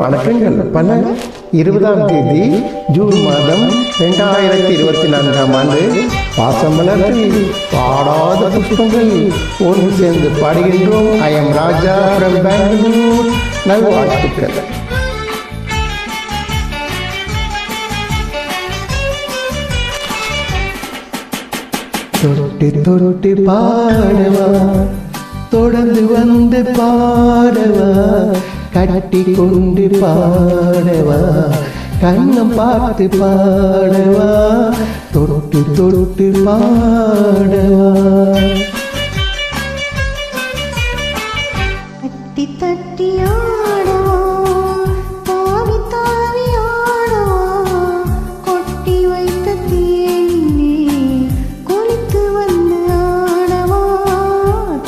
வணக்கங்கள். பல இருபதாம் தேதி ஜூன் மாதம் ரெண்டாயிரத்தி இருபத்தி நான்காம் ஆண்டு பாசமலர்கள் பாடாத புஷ்பங்கள் ஒன்று சேர்ந்து பாடுகின்றோம். I am Raja from Bengaluru நல்வாழ்த்துக்கள். தொட்டு தொட்டு பாடவா தொடர்ந்து வந்து பாடவா கட்டி கொண்டு பாடவா? கண்ணம் பார்த்து பாடவா? தொட்டு தொட்டு பாடவா? தட்டி தட்டி ஆடவா? தாவி தாவி ஆடவா? கொட்டி வைத்த வந்து ஆடவா?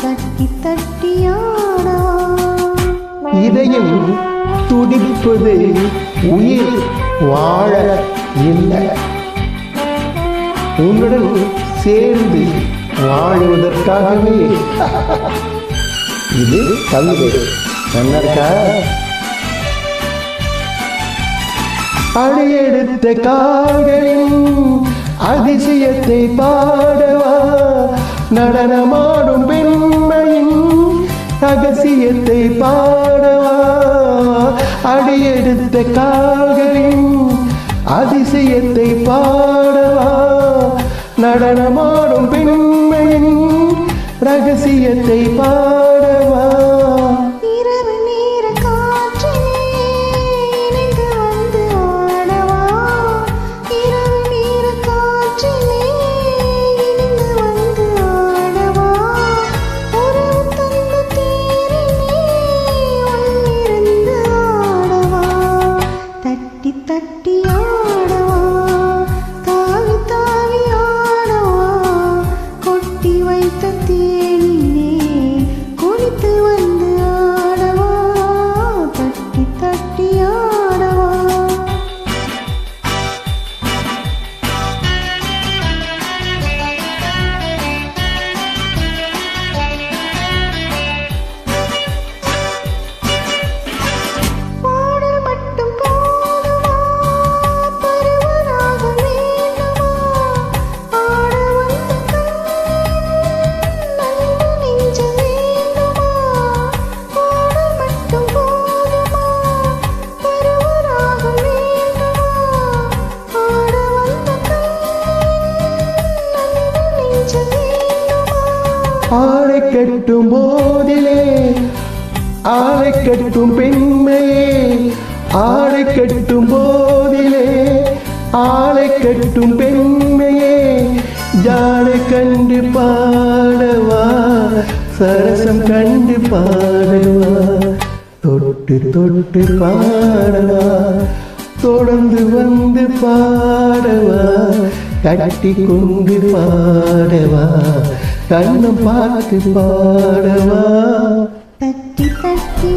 தட்டி தட்டி ஆடவா இதயம் துடிப்பது உயிர் வாழ இல்லை. உன்னுடன் சேர்ந்து வாழுவதற்காகவே. இது கவிதை. நல்லா இருக்கா? அடியெடுத்த கால்களின் அதிசயத்தை பாடவா? நடனமாடும் பெண்மையின் ரகசியத்தை பாட அடியெடுத்த கால்களின் அதிசயத்தை பாடவா? நடனமாடும் பெண்மையின் ரகசியத்தை பாட ஆளை கட்டும் போதிலே ஆளை கட்டும் பெண்மையே ஆளை கட்டும் போதிலே ஆளை கட்டும் பெண்மையே ஜாடை கண்டு பாடவா சரசம் கண்டு பாடவா தொட்டு தொட்டு பாடவா தொடர்ந்து வந்து பாடவா கட்டி கொண்டு பாடவா. கண்ணை பார்த்து பாடவா தட்டி தட்டி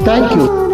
Thank you.